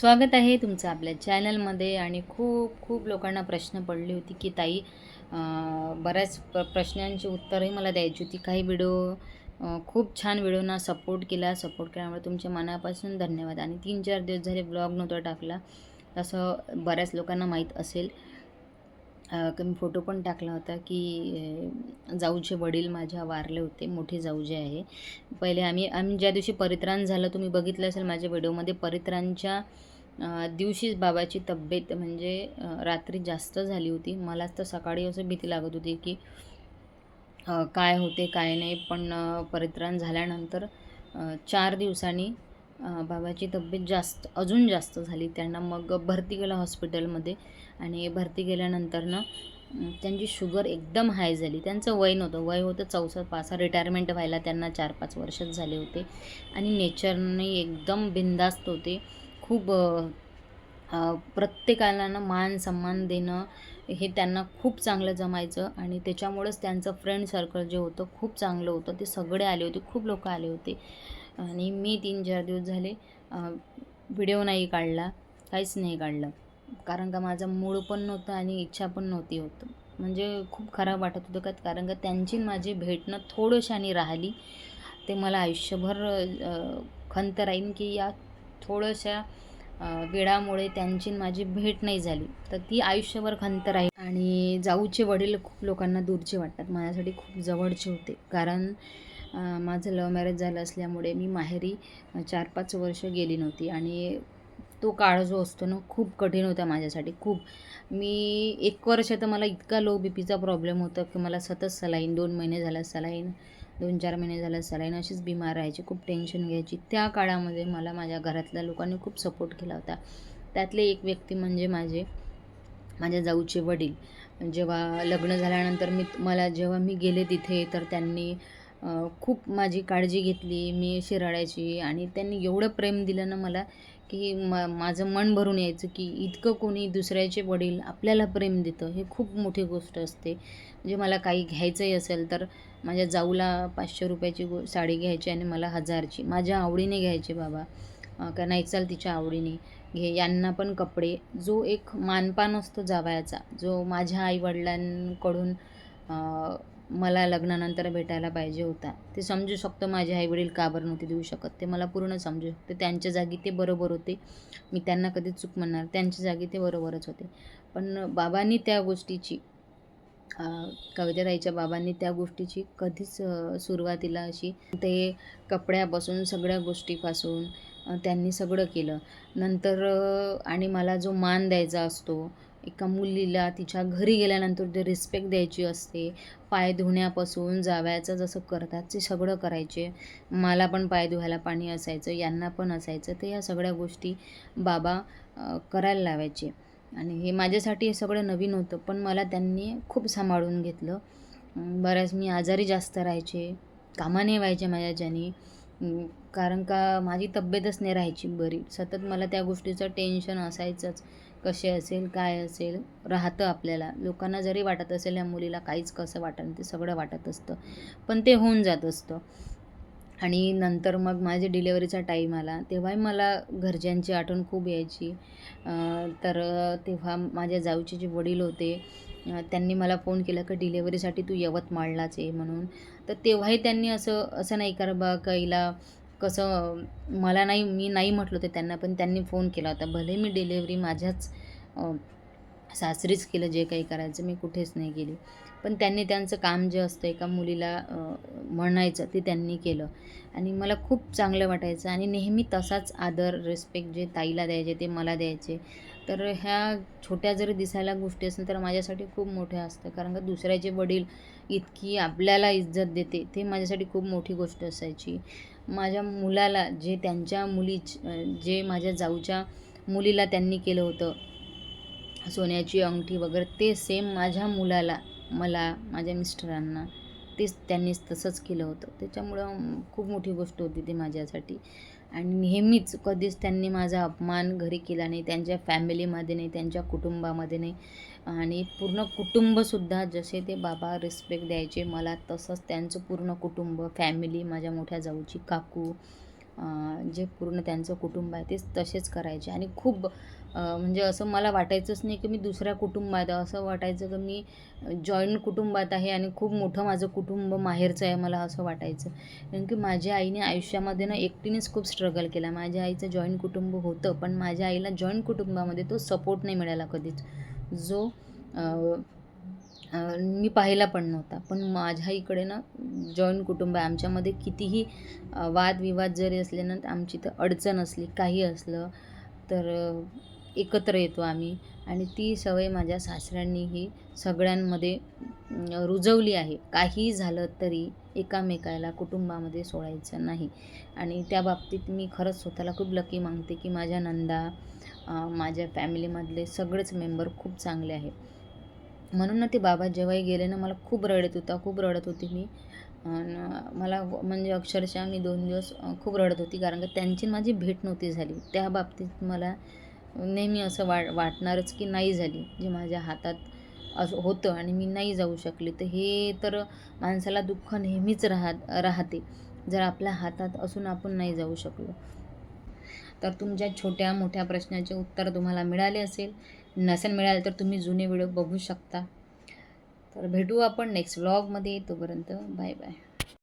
स्वागत आहे तुमचं आपल्या चॅनलमध्ये. आणि खूप खूप लोकांना प्रश्न पडले होते की ताई बऱ्याच प्र प्रश्नांची उत्तरही मला द्यायची होती. काही व्हिडिओ खूप छान व्हिडिओना सपोर्ट केला. सपोर्ट केल्यामुळे तुमच्या मनापासून धन्यवाद. आणि तीन चार दिवस झाले ब्लॉग नव्हता टाकला. तसं बऱ्याच लोकांना माहीत असेल. मी फोटो पण टाकला होता की जाऊचे वडील माझ्या वारले होते मोठे जाऊ जे आहे. पहिले आम्ही आम्ही ज्या दिवशी परित्राण झालं तुम्ही बघितलं असेल माझ्या व्हिडिओमध्ये परित्राणच्या दिवशीच बाबाची तब्येत म्हणजे रात्री जास्त झाली होती. मलाच तर सकाळी असं भीती लागत होती की काय होते काय नाही. पण परित्राण झाल्यानंतर चार दिवसांनी बाबाची तब्येत जास्त अजून जास्त झाली. त्यांना मग भरती केलं हॉस्पिटलमध्ये आणि भरती केल्यानंतरनं त्यांची शुगर एकदम हाय झाली. त्यांचं वय नव्हतं. वय होतं चौसष्ट पाच. रिटायरमेंट व्हायला त्यांना चार पाच वर्षच झाले होते. आणि नेचरने एकदम बिंदास्त होते. खूप प्रत्येकाला ना मान सन्मान देणं हे त्यांना खूप चांगलं जमायचं. आणि त्याच्यामुळंच त्यांचं फ्रेंड सर्कल जे होतं खूप चांगलं होतं. ते सगळे आले होते. खूप लोक आले होते. आणि मी तीन चार दिवस झाले व्हिडिओ नाही काढला काहीच नाही काढलं. कारण का माझा मूळ पण नव्हतं आणि इच्छा पण नव्हती होत. म्हणजे खूप खराब वाटत होतं का कारण का त्यांची माझी भेटणं थोडंशानी राहिली. ते मला आयुष्यभर खंत राहीन की या थोड्याशा वेळामुळे त्यांची माझी भेट नाही झाली. तर ती आयुष्यभर खंत राहील. आणि जाऊचे वडील खूप लोकांना दूरचे वाटतात. माझ्यासाठी खूप जवळचे होते. कारण माझं लव्ह मॅरेज झालं असल्यामुळे मी माहेरी चार पाच वर्ष गेली नव्हती आणि तो काळ जो असतो ना खूप कठीण होता माझ्यासाठी खूप. मी एक वर्ष तर मला इतका लो बी पीचा प्रॉब्लेम होता की मला सतत सलाईन दोन महिने झाला सलाईन दोन चार महिने झालं सलाईन अशीच बिमार राहायची खूप टेन्शन घ्यायची. त्या काळामध्ये मला माझ्या घरातल्या लोकांनी खूप सपोर्ट केला होता. त्यातले एक व्यक्ती म्हणजे माझे माझ्या जाऊचे वडील. जेव्हा लग्न झाल्यानंतर मी मला जेव्हा मी गेले तिथे तर त्यांनी खूप माझी काळजी घेतली मी अशी रडायची आणि त्यांनी एवढं प्रेम दिलं ना मला की म माझं मन भरून यायचं की इतकं कोणी दुसऱ्याचे वडील आपल्याला प्रेम देतं हे खूप मोठी गोष्ट असते. म्हणजे मला काही घ्यायचंही असेल तर माझ्या जाऊला पाचशे रुपयाची गो साडी घ्यायची आणि मला हजारची माझ्या आवडीने घ्यायची बाबा. का नाही चाल तिच्या आवडीने घे यांना पण कपडे. जो एक मानपान असतो जावयाचा जो माझ्या आईवडिलांकडून मला लग्नानंतर भेटायला पाहिजे होता. ते समजू शकतो माझे आईवडील का बरं नव्हते देऊ शकत. ते मला पूर्ण समजू शकते. त्यांच्या जागी ते बरोबर होते. मी त्यांना कधीच चूक म्हणणार. त्यांच्या जागी ते बरोबरच होते. पण बाबांनी त्या गोष्टीची अं, कविताताईच्या बाबांनी त्या गोष्टीची कधीच सुरुवातीला अशी ते कपड्यापासून सगळ्या गोष्टीपासून त्यांनी सगळं केलं. नंतर आणि मला जो मान द्यायचा असतो एका मुलीला तिच्या घरी गेल्यानंतर जे रिस्पेक्ट द्यायची असते. पाय धुण्यापासून जावयाचं जसं करतात ते सगळं करायचे. मला पण पाय धुवायला पाणी असायचं यांना पण असायचं. ते या सगळ्या गोष्टी बाबा करायला लावायचे. आणि हे माझ्यासाठी हे सगळं नवीन होतं पण मला त्यांनी खूप सांभाळून घेतलं. बऱ्याच मी आजारी जास्त राहायचे कामाने व्हायचे माझ्याच्यानी अं, कारण का माझी तब्येतच नाही राहायची बरी. सतत मला त्या गोष्टीचं टेन्शन असायचंच. कसे असेल काय असेल राहतं आपल्याला. लोकांना जरी वाटत असेल या मुलीला काहीच कसं वाटत ते सगळं वाटत असतं. पण ते होऊन जात असतं. आणि नंतर मग माझ्या डिलेवरीचा टाईम आला. तेव्हाही मला घरच्यांची आठवण खूप यायची. तर तेव्हा माझ्या जाऊचे जे वडील होते त्यांनी मला फोन केला की डिलेवरीसाठी तू यवतमाळलाच आहे म्हणून. तर तेव्हाही त्यांनी असं असं नाही कर बा का कसं मला नाही मी नाही म्हटलं होतं त्यांना पण त्यांनी फोन केला होता. भले मी डिलेवरी माझ्याच सासरीच केलं जे काही करायचं मी कुठेच नाही गेली. पण त्यांनी त्यांचं काम जे असतं एका मुलीला म्हणायचं ते त्यांनी केलं. आणि मला खूप चांगलं वाटायचं. आणि नेहमी तसाच आदर रिस्पेक्ट जे ताईला द्यायचे ते मला द्यायचे. तर ह्या छोट्या जरी दिसायला गोष्टी असेल तर माझ्यासाठी खूप मोठ्या असतं. कारण का दुसऱ्याचे वडील इतकी आपल्याला इज्जत देते ते माझ्यासाठी खूप मोठी गोष्ट असायची. माझ्या मुलाला जे त्यांच्या मुली जे माझ्या जाऊच्या मुलीला त्यांनी केलं होतं सोन्याची अंगठी वगैरे ते सेम माझ्या मुलाला मला माझ्या मिस्टरांना तेच त्यांनीच तसंच केलं होतं. त्याच्यामुळं खूप मोठी गोष्ट होती ती माझ्यासाठी. आणि नेहमीच कधीच त्यांनी माझा अपमान घरी केला नाही त्यांच्या फॅमिलीमध्ये नाही त्यांच्या कुटुंबामध्ये नाही. आणि पूर्ण कुटुंबसुद्धा जसे ते बाबा रिस्पेक्ट द्यायचे मला तसंच त्यांचं पूर्ण कुटुंब फॅमिली माझ्या मोठ्या जाऊची काकू जे पूर्ण त्यांचं कुटुंब आहे तेच तसेच करायचे. आणि खूप म्हणजे असं मला वाटायचंच नाही की मी दुसऱ्या कुटुंबात आहे. असं वाटायचं की मी जॉईंट कुटुंबात आहे आणि खूप मोठं माझं कुटुंब माहेरचं आहे मला असं वाटायचं. कारण की माझ्या आईने आयुष्यामध्ये ना एकटीनेच खूप स्ट्रगल केला. माझ्या आईचं जॉईंट कुटुंब होतं पण माझ्या आईला जॉईंट कुटुंबामध्ये तो सपोर्ट नाही मिळाला कधीच. जो मी पाहिला पण नव्हता. पण माझ्या इकडे ना जॉईंट कुटुंब आहे. आमच्यामध्ये कितीही वादविवाद जरी असले ना तर आमची तर अडचण असली काही असलं तर एकत्र येतो आम्ही. आणि ती सवय माझ्या सासऱ्यांनीही सगळ्यांमध्ये रुजवली आहे. काही झालं तरी एकामेकाला कुटुंबामध्ये सोडायचं नाही. आणि त्या बाबतीत मी खरंच स्वतःला खूप लकी मानते की माझ्या नंदा माझ्या फॅमिलीमधले सगळेच मेंबर खूप चांगले आहे म्हणून ना ते बाबा जेव्हाही गेले ना मला खूप रडत होता खूप रडत होती मी. मला म्हणजे अक्षरशः मी दोन दिवस खूप रडत होती कारण का त्यांची माझी भेट नव्हती झाली. त्या बाबतीत मला नेहमी असं वा वाटणारच की नाही झाली जे माझ्या हातात असं होतं आणि मी नाही जाऊ शकले. तर हे तर माणसाला दुःख नेहमीच राहत राहते. जर आपल्या हातात असून आपण नाही जाऊ शकलो. तर तुमच्या छोट्या मोठ्या प्रश्नाचे उत्तर तुम्हाला मिळाले असेल. नसेल मिळालं तर तुम्ही जुने व्हिडिओ बघू शकता. तर भेटू आपण नेक्स्ट व्लॉगमध्ये तोपर्यंत बाय बाय